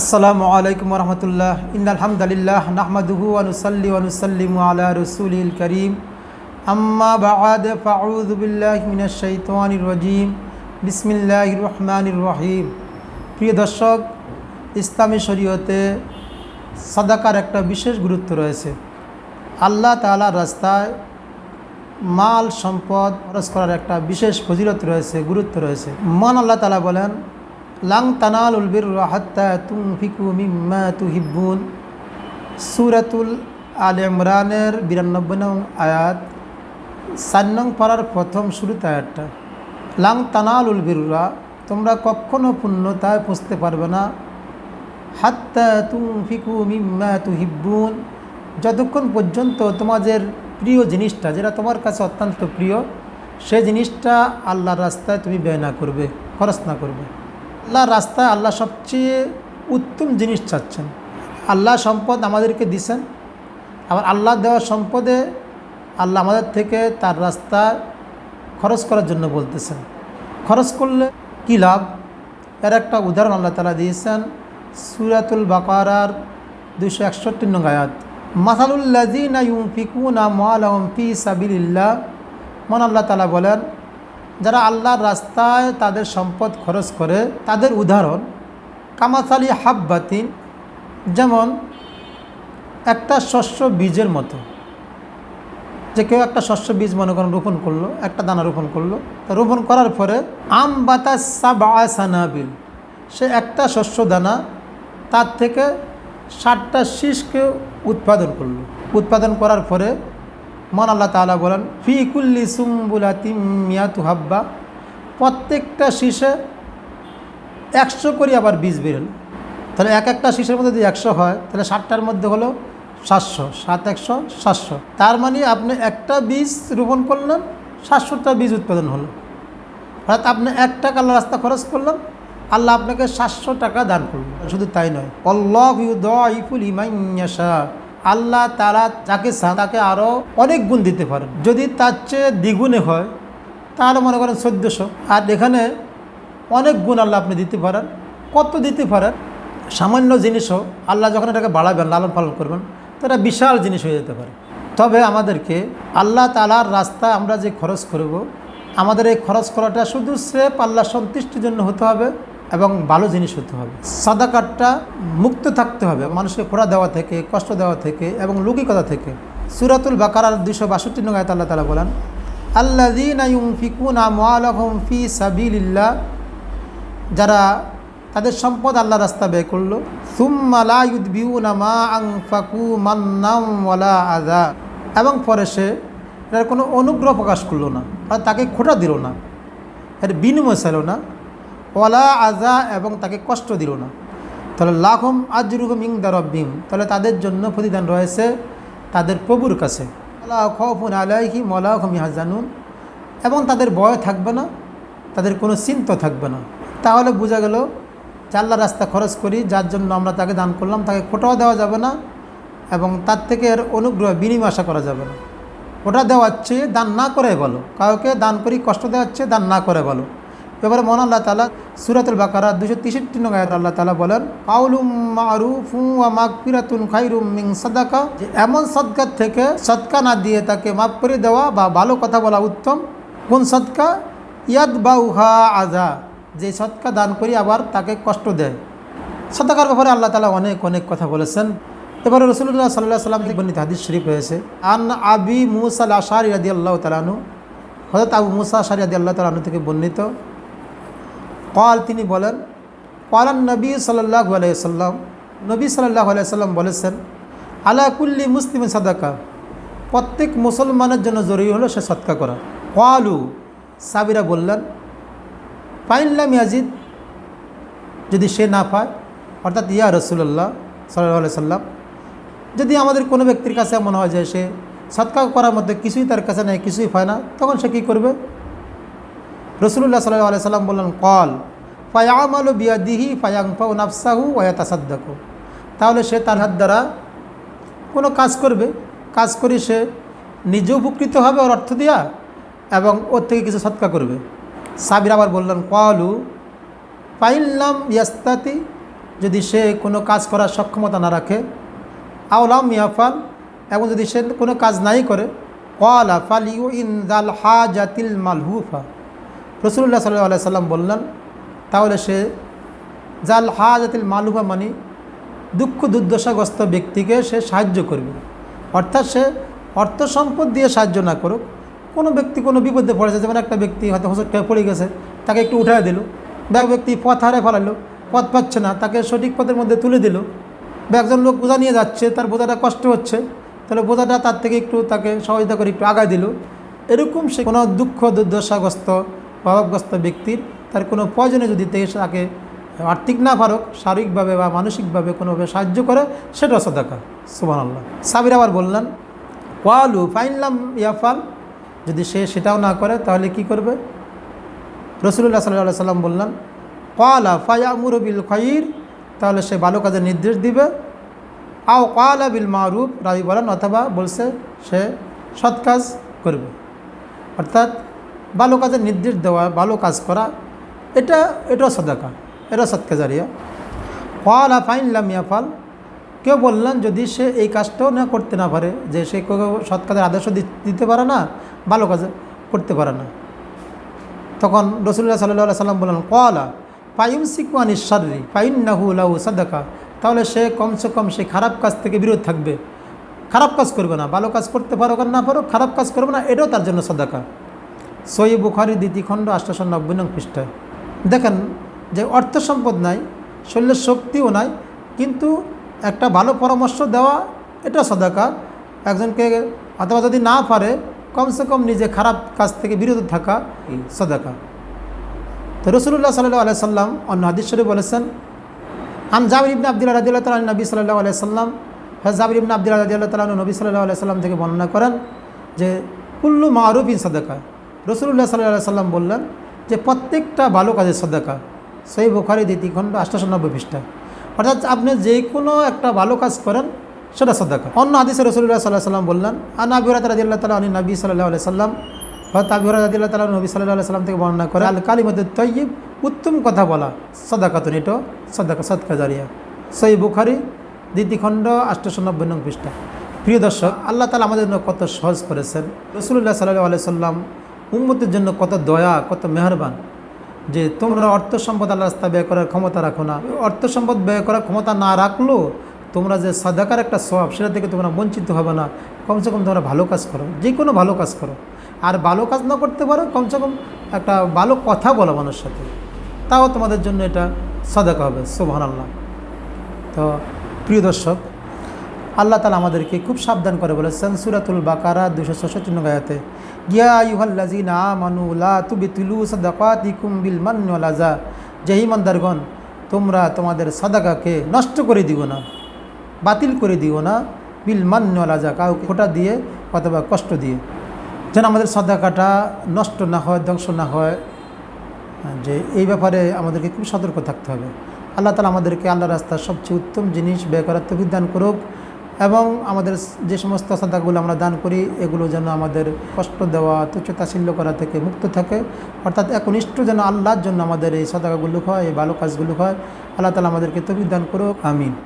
আসসালামু আলাইকুম রহমতুল্লাহ। ইন্দালহামদুলিল্লাহ নাহমাদুহু আনুসাল্লি আনুসাল্লিম আলা রসুলিল করিম। আম্মা বাদ ফাউযু বিল্লাহি মিনাশ শাইতানির রাজিম। বিসমিল্লাহির রহমানির রহিম। প্রিয় দর্শক, ইসলামী শরীয়তে সাদাকার একটা বিশেষ গুরুত্ব রয়েছে। আল্লাহ তাআলার রাস্তায় মাল সম্পদ খরচ করার একটা বিশেষ ফজিলত রয়েছে, গুরুত্ব রয়েছে। মান আল্লাহ তালা বলেন লাং তানাল উলবির হাত্তা তুম সুরাতুল আল ইমরানের বিরানব্বই নং আয়াত চার নং পাড়ার প্রথম শুরুতে আয়াতটা। লাং তানাল উলবিররা তোমরা কখনো পূর্ণতায় পৌঁছতে পারবে না। হাত্তা তুম ফিকু মিম্মা তুহিব্বুন। যতক্ষণ পর্যন্ত তোমাদের প্রিয় জিনিসটা, যেটা তোমার কাছে অত্যন্ত প্রিয়, সে জিনিসটা আল্লাহর রাস্তায় তুমি ব্যয় না করবে, খরচ না করবে। আল্লাহর রাস্তায় আল্লাহ সবচেয়ে উত্তম জিনিস চাচ্ছেন। আল্লাহ সম্পদ আমাদেরকে দিছেন। আবার আল্লাহ দেওয়া সম্পদে আল্লাহ আমাদের থেকে তার রাস্তা খরচ করার জন্য বলতেছেন। খরচ করলে কী লাভ? এর একটা উদাহরণ আল্লাহ তালা দিয়েছেন সুরাতুল বাকারার দুইশো একষট্টি নং আয়াত। মাসালুল্লাজিনা ইউফিকুনা মালাহুম ফি সাবিলিল্লাহ। মন আল্লাহ তালা বলেন যারা আল্লাহর রাস্তায় তাদের সম্পদ খরচ করে, তাদের উদাহরণ, কামাসালি হাব্বাতিন, যেমন একটা শস্য বীজের মতো। যে কেউ একটা শস্য বীজ মনে করেন রোপণ করল, একটা দানা রোপণ করল, তা রোপণ করার পরে আম বাতাস সানাবিল, সে একটা শস্য দানা তার থেকে ষাটটা শীষকে উৎপাদন করল। উৎপাদন করার পরে মন আল্লাহ তালা বলেন, ফি কুল্লি সুম্বুলাতি মিয়াতু হাব্বা। প্রত্যেকটা শীষে একশো করে আবার বীজ বেরোল তাহলে এক একটা শীষের মধ্যে যদি একশো হয়, তাহলে ষাটটার মধ্যে হলো সাতশো, সাত একশো, সাতশো। তার মানে আপনি একটা বীজ রোপণ করলেন, সাতশোটা বীজ উৎপাদন হলো। অর্থাৎ আপনি এক টাকা আল্লাহ রাস্তা খরচ করলেন, আল্লাহ আপনাকে সাতশো টাকা দান করল। শুধু তাই নয় অল্লাহ ইফুল ইমাইয়াশা আল্লাহ তারা যাকে তাকে আরও অনেক গুণ দিতে পারেন। যদি তার চেয়ে দ্বিগুণে হয়, তাহলে মনে করেন চোদ্দোশো। আর এখানে অনেক গুণ আল্লাহ আপনি দিতে পারেন। কত দিতে পারেন? সামান্য জিনিসও আল্লাহ যখন এটাকে বাড়াবেন, লালন পালন করবেন, তো এটা বিশাল জিনিস হয়ে যেতে পারে। তবে আমাদেরকে আল্লাহ তালার রাস্তা আমরা যে খরচ করব, আমাদের এই খরচ করাটা শুধু স্রেফ আল্লাহ সন্তুষ্টির জন্য হতে হবে। এবং ভালো জিনিস হতে হবে। সাদা সাদাকারটা মুক্ত থাকতে হবে, মানুষকে খোড়া দেওয়া থেকে, কষ্ট দেওয়া থেকে এবং লৌকিকতা থেকে। সুরাতুল বাকারার দুশো বাষট্টি নগায় আল্লাহ তালা বলেন ফি সাবিল্লাহ যারা তাদের সম্পদ আল্লাহ রাস্তা ব্যয় করল সুম্মালাউদ্বিউনামা আজা এবং পরে সে এটার কোনো অনুগ্রহ প্রকাশ করল না, আর তাকে খোটা দিল না, এর বিনিময় চাইল না। ওলা আজা এবং তাকে কষ্ট দিল না। তাহলে লাখম আজরুহম ইং দারব্বিম তাহলে তাদের জন্য প্রতিদান রয়েছে তাদের প্রভুর কাছে। আল্লাহ খফুন মলাহম ইহাজানুন এবং তাদের ভয় থাকবে না, তাদের কোনো চিন্তা থাকবে না। তাহলে বোঝা গেল আল্লাহ রাস্তা খরচ করি, যার জন্য আমরা তাকে দান করলাম, তাকে খোটাও দেওয়া যাবে না এবং তার থেকে এর অনুগ্রহ বিনিময় আশা করা যাবে না। ওটা দেওয়ার চেয়ে দান না করে বলো কাউকে দান করি, কষ্ট দেওয়ার চেয়ে দান না করে বলো এবারে মন আল্লাহ তালা সুরাতুল বাকারা দুশো তেষট্টি নগায়ত আল্লাহ তালা বলেন ফিরাতুন খাইরুম মিং যে এমন সদকার থেকে সদকা না দিয়ে তাকে মাফ করে দেওয়া বা ভালো কথা বলা উত্তম। কোন সদকা? ইয়াদ বা উহা আজা যে সৎকা দান করি আবার তাকে কষ্ট দেয়। সদকার ব্যাপারে আল্লাহ তালা অনেক অনেক কথা বলেছেন। এবারে রসুল্লাহ সাল্লাহ সাল্লাম থেকে বর্ণিত হাদিস শরীফ হয়েছে আন আবি মুসাল আশার ইয়াদি আল্লাহ তালানু হজরত আবু মুসা আশার ইয়াদি আল্লাহ তালানু থেকে বর্ণিত কল তিনি বলেন কলান নবী সাল্লাহ আলাইসাল্লাম নবী সাল্লাহ আলাইসাল্লাম বলেছেন, আলা কুল্লি মুসলিম সাদাকা? প্রত্যেক মুসলমানের জন্য জরুরি হলো সে সৎকা করা। কলু সাবিরা বললেন পাইনলাম ইয়াজিদ যদি সে না পায়, অর্থাৎ ইয়া রসুল্লাহ সাল্লাহ সাল্লাম, যদি আমাদের কোনো ব্যক্তির কাছে মনে হয় যে সে সৎকার করার মধ্যে কিছুই তার কাছে নেই, কিছুই পায় না, তখন সে কী করবে? রসুল্লাহ সাল্লাহ সাল্লাম বললেন কল ফায়াম আলু বিয়াদিহি ফায়াংফাউ নাফসাহু ওয়াতাসাদ্দাকু তাহলে সে তার হাত দ্বারা কোনো কাজ করবে। কাজ করে সে নিজে উপকৃত হবে ওর অর্থ দিয়া এবং ওর থেকে কিছু সৎকা করবে। সাবির আবার বললেন কলু পাইল্লাম ইয়াস্তাতি, যদি সে কোনো কাজ করার সক্ষমতা না রাখে আওলাম ইয়াফাল, এবং যদি সে কোনো কাজ নাই করে কলা ইন দাল হাজাতিল মালহুফা। রসুল্লাহ সাল্লাহ সাল্লাম বললেন তাহলে সে জাল হাজাতিল মালহুফা মানে দুঃখ দুর্দশাগ্রস্ত ব্যক্তিকে সে সাহায্য করবে। অর্থাৎ সে অর্থ সম্পদ দিয়ে সাহায্য না করুক, কোনো ব্যক্তি কোনো বিপদে পড়েছে, যেমন একটা ব্যক্তি হয়তো হোসট খেয়ে পড়ে গেছে, তাকে একটু উঠায় দিল ব্যাগ ব্যক্তি পথ হারে ফেলালো, পথ পাচ্ছে না, তাকে সঠিক পথের মধ্যে তুলে দিল, বা একজন লোক বোঝা নিয়ে যাচ্ছে, তার বোঝাটা কষ্ট হচ্ছে, তাহলে বোঝাটা তার থেকে একটু তাকে সহযোগিতা করে একটু আগায় দিল। এরকম সে কোনো দুঃখ দুর্দশাগ্রস্ত প্রভাবগ্রস্ত ব্যক্তির তার কোনো প্রয়োজনে যদি তাকে আর্থিক না পারুক, শারীরিকভাবে বা মানসিকভাবে কোনোভাবে সাহায্য করে সেটা সদাকা। সুবান আল্লাহ সাবির আবার বললেন, ওয়ালু ফাইনলাম ইয়াফাল যদি সে সেটাও না করে, তাহলে কি করবে? রসুল্লাহ সাল্লাহ সাল্লাম বললেন কলা ফায়ামুর বিল খয়ির তাহলে সে ভালো কাজের নির্দেশ দিবে। আও কলা বিল মারুফ। রাবি বলেন, অথবা বলছে, সে সৎ কাজ করবে। অর্থাৎ ভালো কাজের নির্দেশ দেওয়া, ভালো কাজ করা এটা এটাও সদাকা, এটা সৎকাজারিয়া কলা ফাইন লামিয়াফাল কেউ বললেন যদি সে এই কাজটাও না করতে না পারে, যে সে সৎ কাজের আদর্শ দিতে পারে না, ভালো কাজ করতে পারে না। তখন রসুল্লাহ সাল্লাহ সাল্লাম বললেন, কলা পাইম সিকুয়ানি শারি পাইন নাহু লাহু সাদাকা। তাহলে সে কমসে কম সে খারাপ কাজ থেকে বিরত থাকবে। খারাপ কাজ করবে না, ভালো কাজ করতে পারো না পারো খারাপ কাজ করবে না, এটাও তার জন্য সাদাকা। সই বুখারি দ্বিতীয় খণ্ড আষ্টশো নব্বই নং পৃষ্ঠায়। দেখেন যে অর্থ সম্পদ নাই, শরীরের শক্তিও নাই, কিন্তু একটা ভালো পরামর্শ দেওয়া, এটা সদাকা একজনকে অথবা যদি না পারে, কমসে কম নিজে খারাপ কাজ থেকে বিরত থাকা সদাকা তো রসুল্লাহ সাল্লাহ আলাই সাল্লাম অন্য হাদিশ্বরে বলেছেন আম জাবির ইবনে আবদুল্লাহ রাদিল্লাহ তালা নবী সাল্লাহ আলাই সাল্লাম হ্যাঁ জাবির ইবনে আবদুল্লাহ রাদিল্লাহ তালা নবী সাল্লাহ আলাই সাল্লাম থেকে বর্ণনা করেন যে, কুল্লু মারুফ ইন সদাকা রসুল্লাহ সাল্লাহ সাল্লাম বললেন যে প্রত্যেকটা ভালো কাজের সদাকা, সেই বোখারি দ্বিতীয় খণ্ড আষ্টশো নব্বই পৃষ্ঠা। অর্থাৎ আপনি যে কোনো একটা ভালো কাজ করেন, সেটা সদাকা। অন্য হাদিসে রসুল্লাহ সাল্লাহ সাল্লাম বললেন, আন আবিরাত রাদিল্লাহ তালা আলী নবী সাল্লাহ আলাই সাল্লাম হয়তো আবিহর রাদিল্লাহ তালা নবী সাল্লাহ সাল্লাম থেকে বর্ণনা করে, আল কালিমতে তৈব উত্তম কথা বলা, সদাকাতুন, এটো সদাকা, সদকা জারিয়া। সই বুখারি দ্বিতীয় খণ্ড আষ্টশো নব্বই নং পৃষ্ঠা। প্রিয় দর্শক, আল্লাহ তালা আমাদের কত সহজ করেছেন। রসুল্লাহ সাল্লাহ আলাই সাল্লাম উম্মতের জন্য কত দয়া, কত মেহরবান যে তোমরা অর্থ সম্পদ আল্লাহ রাস্তা ব্যয় করার ক্ষমতা রাখো না। অর্থ সম্পদ ব্যয় করার ক্ষমতা না রাখলেও তোমরা যে সাদাকার একটা স্বভাব সেটা থেকে তোমরা বঞ্চিত হবে না। কমসে কম তোমরা ভালো কাজ করো, যে কোনো ভালো কাজ করো। আর ভালো কাজ না করতে পারো, কমসে কম একটা ভালো কথা বলো মানুষের সাথে। তাও তোমাদের জন্য এটা সাদাকা হবে সোভান আল্লাহ তো প্রিয় দর্শক আল্লাহ তালা আমাদেরকে খুব সাবধান করে বলেছেন, সুরাতুল বাকারা দুশো ছষট্টি গায়াতে গিয়া ইউহাল্লাজি না মানু লা তুবি তুলু সাদাকাতিকুম বিল মান্নাজা জহিমন্দারগণ তোমরা তোমাদের সাদাকাকে নষ্ট করে দিও না, বাতিল করে দিও না বিল মান্নাজা কাউকে ফোটা দিয়ে অথবা কষ্ট দিয়ে। যেন আমাদের সাদাকাটা নষ্ট না হয়, ধ্বংস না হয় যে এই ব্যাপারে আমাদেরকে খুব সতর্ক থাকতে হবে। আল্লাহ তালা আমাদেরকে আল্লাহ রাস্তার সবচেয়ে উত্তম জিনিস ব্যয় করার তফিক দান করুক। এবং আমাদের যে সমস্ত সাদাগুলো আমরা দান করি, এগুলো যেন আমাদের কষ্ট দেওয়া তুচ্ছতাশিল্য করা থেকে মুক্ত থাকে। অর্থাৎ একনিষ্ঠ যেন আল্লাহর জন্য আমাদের এই সাদাগুলো হয়, এই ভালো কাজগুলো হয়। আল্লাহ তালা আমাদেরকে তবি দান করুক, আমিন।